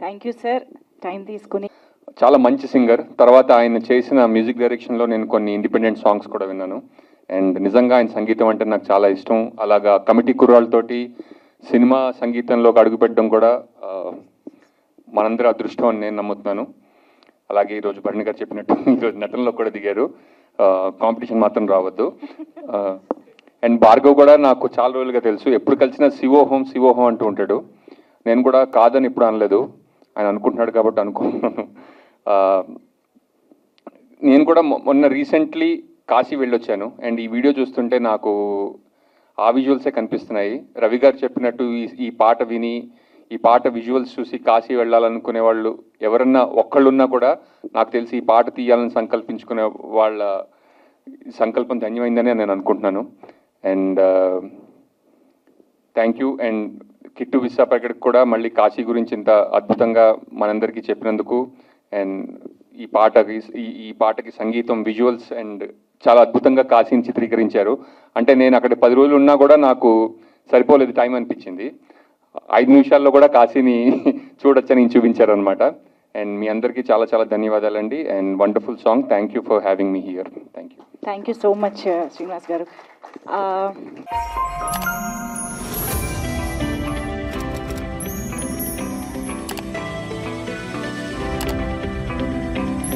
Thank you sir time తీసుకుని చాలా మంచి సింగర్. తర్వాత ఆయన చేసిన మ్యూజిక్ డైరెక్షన్లో నేను కొన్ని ఇండిపెండెంట్ సాంగ్స్ కూడా విన్నాను. అండ్ నిజంగా ఆయన సంగీతం అంటే నాకు చాలా ఇష్టం. అలాగా కమిటీ కుర్రాళ్ళతోటి సినిమా సంగీతంలోకి అడుగుపెట్టడం కూడా మనందరి అదృష్టం అని నేను నమ్ముతున్నాను. అలాగే ఈరోజు భరణి గారు చెప్పినట్టు ఈరోజు నటనలో కూడా దిగారు. కాంపిటీషన్ మాత్రం రావద్దు. అండ్ భార్గవ్ కూడా నాకు చాలా రోజులుగా తెలుసు. ఎప్పుడు కలిసినా శివోహం శివోహం అంటూ ఉంటాడు. నేను కూడా కాదని ఇప్పుడు అనలేదు. ఆయన అనుకుంటున్నాడు కాబట్టి అనుకుంటున్నాను నేను కూడా మొన్న రీసెంట్లీ కాశీ వెళ్ళొచ్చాను. అండ్ ఈ వీడియో చూస్తుంటే నాకు ఆ విజువల్సే కనిపిస్తున్నాయి. రవి గారు చెప్పినట్టు ఈ ఈ పాట విని ఈ పాట విజువల్స్ చూసి కాశీ వెళ్ళాలనుకునే వాళ్ళు ఎవరన్నా ఒక్కళ్ళున్నా కూడా నాకు తెలిసి ఈ పాట తీయాలని సంకల్పించుకునే వాళ్ళ సంకల్పం ధన్యమైందని నేను అనుకుంటున్నాను. And thank you. And Kittu విశాఖపట్నకి కూడా మళ్ళీ కాశీ గురించి ఇంత అద్భుతంగా మనందరికీ చెప్పినందుకు. అండ్ ఈ పాటకి ఈ ఈ పాటకి సంగీతం విజువల్స్ అండ్ చాలా అద్భుతంగా కాశీని చిత్రీకరించారు. అంటే నేను అక్కడ పది రోజులు ఉన్నా కూడా నాకు సరిపోలేదు టైం అనిపించింది. ఐదు నిమిషాల్లో కూడా కాశీని చూడొచ్చని చూపించారు అనమాట అండ్ మీ అందరికీ చాలా చాలా ధన్యవాదాలండి. And wonderful song thank you for having me here thank you thank you so much Srinivas garu.